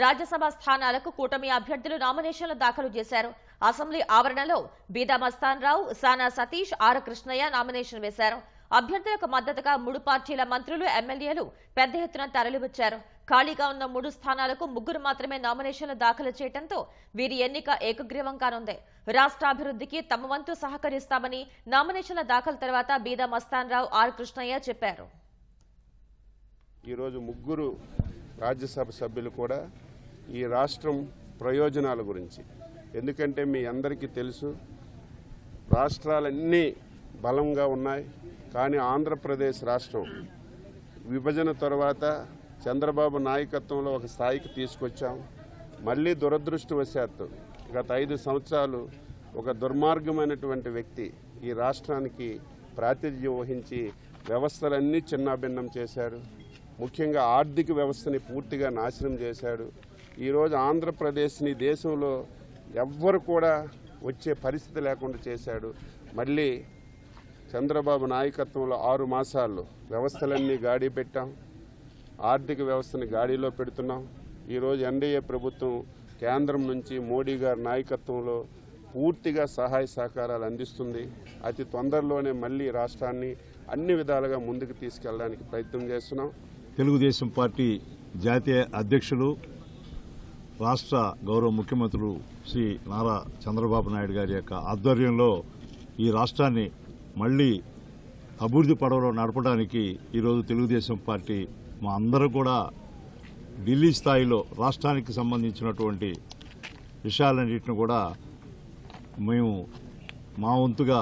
రాజ్యసభ స్థానాలకు కూటమి అభ్యర్థులు నామినేషన్లు దాఖలు చేశారు. అసెంబ్లీ ఆవరణలో బీదా మస్తాన్ రావు సానా సతీష్ ఆర్ కృష్ణయ్య నామినేషన్ వేశారు. అభ్యర్థులకు మద్దతుగా మూడు పార్టీల మంత్రులు ఎమ్మెల్యేలు పెద్ద ఎత్తున తరలివచ్చారు. ఖాళీగా ఉన్న మూడు స్థానాలకు ముగ్గురు మాత్రమే నామినేషన్లు దాఖలు చేయడంతో వీరి ఎన్నిక ఏకగ్రీవం కానుంది. రాష్ట్రాభివృద్ధికి తమ వంతు సహకరిస్తామని నామినేషన్ల దాఖలు తర్వాత బీదా మస్తాన్ రావు ఆర్ కృష్ణయ్య చెప్పారు. ఈరోజు ముగ్గురు రాజ్యసభ సభ్యులు కూడా ఈ రాష్ట్రం ప్రయోజనాల గురించి. ఎందుకంటే మీ అందరికీ తెలుసు రాష్ట్రాలన్నీ బలంగా ఉన్నాయి. కానీ ఆంధ్రప్రదేశ్ రాష్ట్రం విభజన తర్వాత చంద్రబాబు నాయకత్వంలో ఒక స్థాయికి తీసుకొచ్చాం. మళ్ళీ దురదృష్టవశాత్తు గత ఐదు సంవత్సరాలు ఒక దుర్మార్గమైనటువంటి వ్యక్తి ఈ రాష్ట్రానికి ప్రాతినిధ్యం వహించి వ్యవస్థలన్నీ చిన్నాభిన్నం చేశాడు. ముఖ్యంగా ఆర్థిక వ్యవస్థని పూర్తిగా నాశనం చేశాడు. ఈరోజు ఆంధ్రప్రదేశ్ని దేశంలో ఎవ్వరు కూడా వచ్చే పరిస్థితి లేకుండా చేశాడు. మళ్ళీ చంద్రబాబు నాయకత్వంలో ఆరు మాసాల్లో వ్యవస్థలన్నీ గాడి పెట్టాం. ఆర్థిక వ్యవస్థని గాడిలో పెడుతున్నాం. ఈరోజు ఎన్డీఏ ప్రభుత్వం కేంద్రం నుంచి మోడీ గారి నాయకత్వంలో పూర్తిగా సహాయ సహకారాలు అందిస్తుంది. అతి తొందరలోనే మళ్ళీ రాష్ట్రాన్ని అన్ని విధాలుగా ముందుకు తీసుకెళ్ళడానికి ప్రయత్నం చేస్తున్నాం. తెలుగుదేశం పార్టీ జాతీయ అధ్యక్షులు రాష్ట్ర గౌరవ ముఖ్యమంత్రులు శ్రీ నారా చంద్రబాబు నాయుడు గారి యొక్క ఆధ్వర్యంలో ఈ రాష్ట్రాన్ని మళ్ళీ అభివృద్ధి పడవలో నడపడానికి ఈరోజు తెలుగుదేశం పార్టీ మా అందరూ కూడా ఢిల్లీ స్థాయిలో రాష్ట్రానికి సంబంధించినటువంటి విషయాలన్నింటిని కూడా మేము మా వంతుగా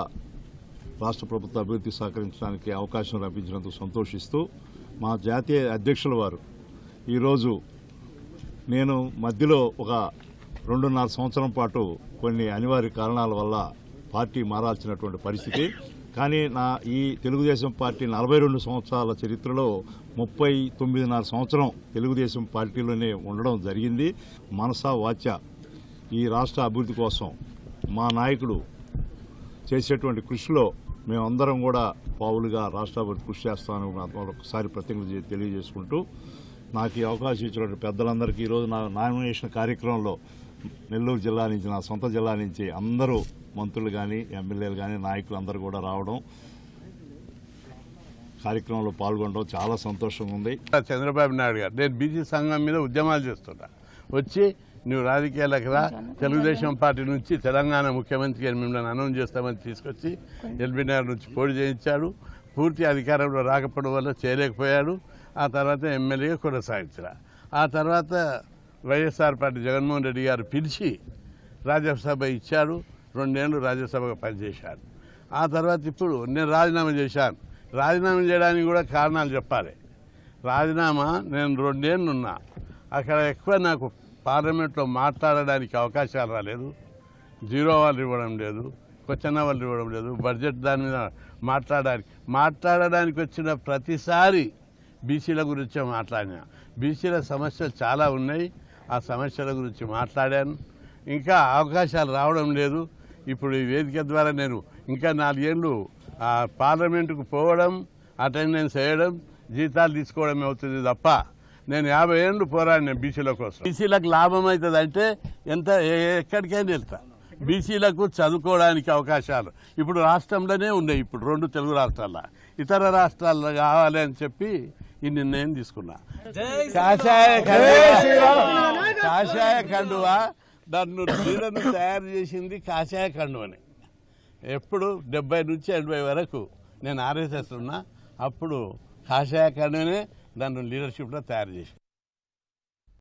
రాష్ట్ర ప్రభుత్వ అభివృద్ధి సహకరించడానికి అవకాశం లభించినందుకు సంతోషిస్తూ మా జాతీయ అధ్యక్షుల వారు ఈరోజు నేను మధ్యలో ఒక రెండున్నర సంవత్సరం పాటు కొన్ని అనివార్య కారణాల వల్ల పార్టీ మారాల్సినటువంటి పరిస్థితి. కానీ నా ఈ తెలుగుదేశం పార్టీ నలభై రెండు సంవత్సరాల చరిత్రలో ముప్పై తొమ్మిదిన్నర సంవత్సరం తెలుగుదేశం పార్టీలోనే ఉండడం జరిగింది. మనసా వాచ ఈ రాష్ట్ర అభివృద్ధి కోసం మా నాయకుడు చేసేటువంటి కృషిలో మేమందరం కూడా పావులుగా రాష్ట్ర అభివృద్ధి కృషి చేస్తామని ఒకసారి ప్రతిజ్ఞ తెలియజేసుకుంటూ నాకు ఈ అవకాశం ఇచ్చినటువంటి పెద్దలందరికీ ఈరోజు నా నామినేషన్ కార్యక్రమంలో నెల్లూరు జిల్లా నుంచి నా సొంత జిల్లా నుంచి అందరూ మంత్రులు కానీ ఎమ్మెల్యేలు కానీ నాయకులు అందరూ కూడా రావడం కార్యక్రమంలో పాల్గొనడం చాలా సంతోషంగా ఉంది. చంద్రబాబు నాయుడు గారు నేను బీసీ సంఘం మీద ఉద్యమాలు చేస్తున్నా వచ్చి నువ్వు రాజకీయాలకు రా తెలుగుదేశం పార్టీ నుంచి తెలంగాణ ముఖ్యమంత్రి అని మిమ్మల్ని అనౌన్స్ చేస్తామని తీసుకొచ్చి ఎల్బీనగర్ నుంచి పోటీ చేయించాడు. పూర్తి అధికారంలో రాకపోవడం వల్ల చేయలేకపోయాడు. ఆ తర్వాత ఎమ్మెల్యేగా కొనసాగించిన. ఆ తర్వాత వైఎస్ఆర్ పార్టీ జగన్మోహన్ రెడ్డి గారు పిలిచి రాజ్యసభ ఇచ్చాడు రెండేళ్ళు రాజ్యసభగా పనిచేశాడు ఆ తర్వాత ఇప్పుడు నేను రాజీనామా చేశాను. రాజీనామా చేయడానికి కూడా కారణాలు చెప్పాలి. రాజీనామా నేను రెండేళ్ళు ఉన్నా. అక్కడ ఎక్కువ నాకు పార్లమెంట్లో మాట్లాడడానికి అవకాశాలు రాలేదు. జీరో వాళ్ళు ఇవ్వడం లేదు. క్వశ్చన్ వాళ్ళు ఇవ్వడం లేదు. బడ్జెట్ దాని మీద మాట్లాడడానికి మాట్లాడడానికి వచ్చిన ప్రతిసారి బీసీల గురించి మాట్లాడినా. బీసీల సమస్యలు చాలా ఉన్నాయి. ఆ సమస్యల గురించి మాట్లాడాను. ఇంకా అవకాశాలు రావడం లేదు. ఇప్పుడు ఈ వేదిక ద్వారా నేను ఇంకా నాలుగేళ్ళు పార్లమెంటుకు పోవడం అటెండెన్స్ వేయడం జీతాలు తీసుకోవడం అవుతుంది తప్ప నేను యాభై ఏళ్ళు పోరాడిన బీసీల కోసం. బీసీలకు లాభం అవుతుంది అంటే ఎంత ఎక్కడికైనా వెళ్తాను బీసీలకు చదువుకోవడానికి అవకాశాలు ఇప్పుడు రాష్ట్రంలోనే ఉన్నాయి ఇప్పుడు రెండు తెలుగు రాష్ట్రాల్లో ఇతర రాష్ట్రాల్లో కావాలి అని చెప్పి ఈ నిర్ణయం తీసుకున్నా. కాషాయ కాషాయ కండువా? నన్ను నీడను తయారు చేసింది కాషాయ కండువని. ఎప్పుడు డెబ్బై నుంచి ఎనభై వరకు నేను ఆర్ఎస్ఎస్ ఉన్నా అప్పుడు కాషాయ కండువనే నన్ను లీడర్షిప్లో తయారు చేసి